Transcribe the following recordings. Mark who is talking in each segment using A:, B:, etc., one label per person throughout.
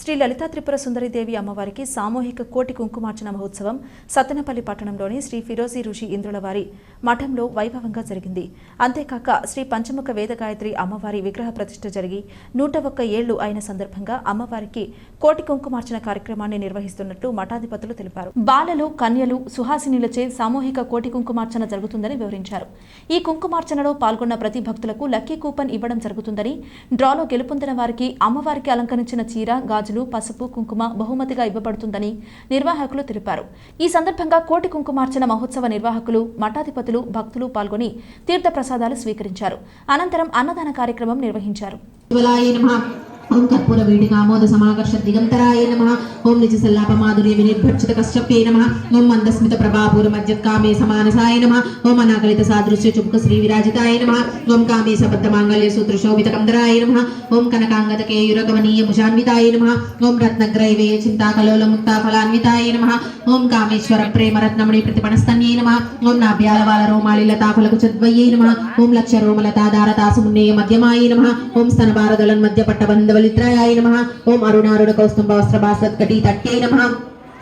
A: శ్రీ లలితా త్రిపుర సుందరిదేవి అమ్మవారికి సామూహిక కోటి కుంకుమార్చన మహోత్సవం సత్తెనపల్లి పట్టణంలోని శ్రీ ఫిరోజీ ఋషి ఇంద్రులవారి మఠంలో వైభవంగా జరిగింది. అంతేకాక శ్రీ పంచముఖ వేదగాయత్రి అమ్మవారి విగ్రహ ప్రతిష్ఠ జరిగి నూట ఒక్క ఏళ్ళు అయిన సందర్భంగా అమ్మవారికి కోటి కుంకుమార్చన కార్యక్రమాన్ని నిర్వహిస్తున్నట్లు మఠాధిపతులు తెలిపారు. బాలలు కన్యలు సుహాసినిలచే సామూహిక కోటి కుంకుమార్చన జరుగుతుందని వివరించారు. ఈ కుంకుమార్చనలో పాల్గొన్న ప్రతి భక్తులకు లక్కీ కూపన్ ఇవ్వడం జరుగుతుందని డ్రాలో గెలుపొందిన వారికి అమ్మవారికి అలంకరించిన చీర గాజులు పసుపు కుంకుమ బహుమతిగా ఇవ్వబడుతుందని నిర్వాహకులు తెలిపారు. ఈ సందర్భంగా కోటి కుంకుమార్చన మహోత్సవ నిర్వాహకులు మఠాధిపతులు భక్తులు పాల్గొని తీర్థ ప్రసాదాలు స్వీకరించారు. అనంతరం అన్నదాన కార్యక్రమం నిర్వహించారు.
B: ఓం కర్పూర వీడికామోద సమాకర్ష దిగంతరాయ నమ ఓం నిజ సల్లాప మాధుర్య వినిర్భర్చిత కశ్యప్యే నమ ఓం మందస్మిత ప్రభాపూర మజ్జత్కామే సమానసాయ నమ ఓం అనాకలిత సాదృశ్య చుబుక శ్రీ విరాజితాయ నమ ఓం కామే సబద్ధ మాంగళ్య సూత్ర శోభిత కందరాయ నమ ఓం కనకాంగత కేయురగమనీయ ముషాన్వితాయ నమ ఓం రత్నగ్రైవేయ చింతాకలోల ముక్తా ఫలాన్వితాయ నమ ఓం కామేశ్వర ప్రేమ రత్నమణి ప్రతిపణస్తన్యే నమ ఓం నాభ్యాలవాల రోమాళి లతాఫలకు చద్వయ్యే నమ ఓం లక్ష రోమలతా దారతాసుమున్నేయ మధ్యమాయ నమ ఓం స్తన భారదళన్ మధ్య పట్టబంధవలిత్రాయ నమ. ఓం అరుణారుణ కౌస్తంభ వస్త్రభాసత్కటి తట్టే నమ.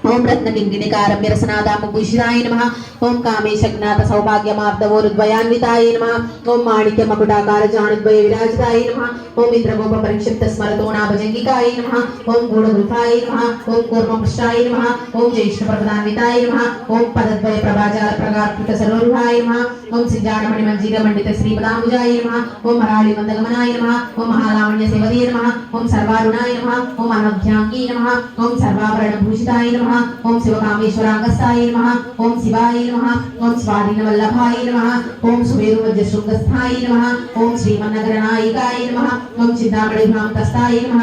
B: ఓం రత్న కింగిణికారం విరసనాదామ భూషితాయ నమ ఓం కామేశజ్ఞాత సౌభాగ్యమాబ్దవోరుద్వయాన్వితాయ నమ ఓం మాణిక్య మకుటాకార జానుద్వయ విరాజితాయ నమ ఓం ఇంద్రగోప పరిక్షిప్త స్మరతోనాభజంగికాయ నమ ఓం గూఢగుల్ఫాయ నమ ఓం కూర్మపృష్టాయ నమ ఓం జ్యేష్ఠ ప్రపదాన్వితాయ నమ ఓం పదద్వయ ప్రభాజాల ప్రగాత్మక సరోరుహాయ నమ ఓం సిద్ధారమణి మంజీర మండిత శ్రీపదాంబుజాయ నమ ఓం మరాళి మందగమనాయ నమ ఓం మహాలావణ్య శివదే నమ ఓం సర్వారుణాయ నమ ఓం అనభ్యాంగీ నమ ఓం సర్వాభరణ భూషితాయ నమ ఓం శివకామేశ్వరాంగస్థాయ నమ ఓం శివాయ నమ ఓం స్వాధీన వల్లభాయ నమ ఓం సుమేరు మధ్య శృంగస్థాయ నమ ఓం శ్రీమన్నగరనాయికాయ నమ ఓం చింతామణి భ్రాంతస్థాయ నమ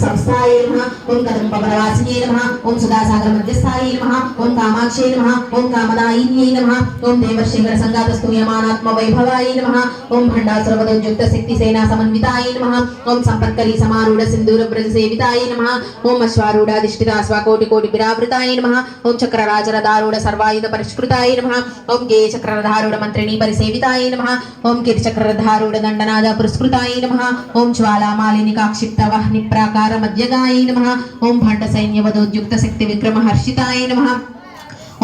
B: సంస్థాయ నమ ఓం కదంబవరవాసినే నమ ఓం సుధాసాగర మధ్యస్థాయ నమ ఓం కామాక్షే నమ ఓం కామదాయిన్యై నమ ఓం దేవర్షిఖర సంగాతస్తు యమానాత్మ వైభవాయ నమ ఓం భండాసురవదోద్యుక్త శక్తి సేనా సమన్వితాయ నమ ఓం సంపత్కలి సమారూఢ సింధూర బ్రజ సేవితాయ నమ ఓం అశ్వారూఢాధిష్ఠిత స్వకోటి కోటి విరావృతాయ నమ ఓం చక్రరాజర దారుడ సర్వాయుధ పరిష్కృతాయ నమ ఓం గే చక్రధారుడ మంత్రిణీ పరిసేవితాయ నమ ఓం కిరిచక్రధారుడ దండనాద పురస్కృతాయ నమ ఓం జ్వాలామాలిని కాక్షిప్త వహ్ని ప్రాకార మధ్యగాయ నమ. ఓం భండ సైన్యవదోద్యుక్త శక్తి విక్రమ హర్షితాయ నమ.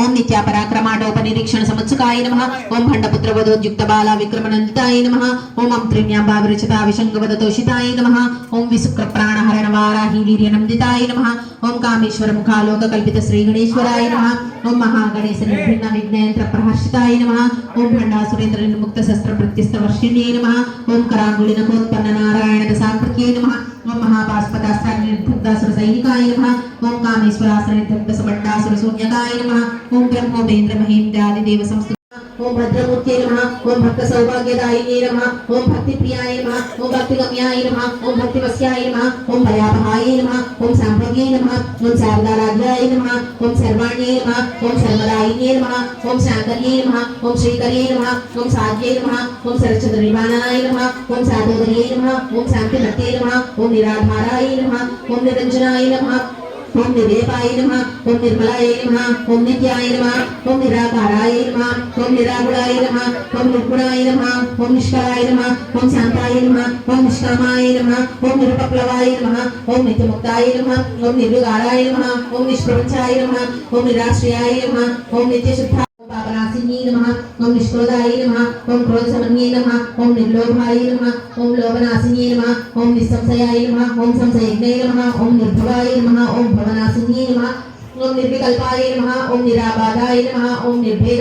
B: ఓం నిత్యా పరాక్రమాటోప నిరీక్షణ సముత్సుకాయ నమ. ఓం భండపుత్ర వదోద్యుక్త బాల విక్రమనందితాయ నమ. ఓం అంత్రిణ్యాంబా విరచిత విశంగవద తోషితాయ నమ. ఓం విశుక్ర ప్రాణహరణ వారాహి వీర్యనందితాయ నమ. ఓం కామేశ్వర ముఖాలోక కల్పిత శ్రీ గణేశ్వరాయ నమ. ఓం మహాగణేశ నిర్భిన్న విఘ్నయంత్ర ప్రహర్షితాయ నమ ఓం భండాసురేంద్ర నిర్ముక్త శస్త్ర ప్రత్యస్త వర్షిణ్యే నమ ఓం కరాంగుళిన కోత్పన్న నారాయణ దశాకృత్యే నమ ఓం మహాపాస్పదాస్త్ర నిర్ధుక్తాసుర సైనికాయ నమ ఓం కామేశ్వరాసుర నిర్ధుక్త సమండాసుర శూన్యకాయ నమ ఓం బ్రహ్మోపేంద్ర మహేంద్రాది దేవ సంస్థ ఓం భద్రమూర్తే నమ ఓం భక్త సౌభాగ్యదాయినే నమ ఓం భక్తి ప్రియాయ నమ ఓం భక్తి గమ్యాయ నమ ఓం భక్తి వస్యాయ నమ ఓం భయాపహాయ నమ ఓం సాంప్రజ్ఞే నమ ఓం శారదారాధ్యాయ నమ ఓం సర్వాణ్యే నమ ఓం సర్వదాయినే నమ ఓం శాంకర్యే నమ ఓం శ్రీకర్యే నమ ఓం సాధ్యే నమ ఓం సరచంద్ర నివారణాయ నమ ఓం సాధోదర్యే నమ ఓం శాంతిమత్తే నమ ఓం నిరాధారాయ నమ ఓం నిరంజనాయ నమ ఓం నిర్లేపాయ నమ ఓం నిర్మలాయ నమ ఓం నిత్యాయ నమ ఓం నిరాకారాయ నమ ఓం నిరాకుడాయ నమ ఓం నిర్గుణాయ నమ ఓం నిష్కలాయ నమ ఓం శాంతాయ నమ ఓం నిష్కామాయ నమ ఓం నిరుపప్లవాయ నమ ఓం నిత్యముక్తాయ నమ ఓం నిర్వికారాయ నమ ఓం నిష్ప్రపంచాయ నమ ఓం నిరాశ్రయాయ నమ ఓం నిత్యశుద్ధ పాపనాశిన్యే నమ ఓం నిష్క్రోధాయ నమ ఓం క్రోధసమన్యే నమ ఓం నిర్లోభాయ నమ ఓం లోభనాశిన్యే నమ ఓం నిస్సంశయాయ నమ ఓం సంశయజ్ఞే నమ ఓం నిర్భవాయ నమ ఓం భవనాశిన్యే నమ ఓం నిర్వికల్పాయ నమ ఓం నిరాబాధాయ నమ ఓం నిర్భేద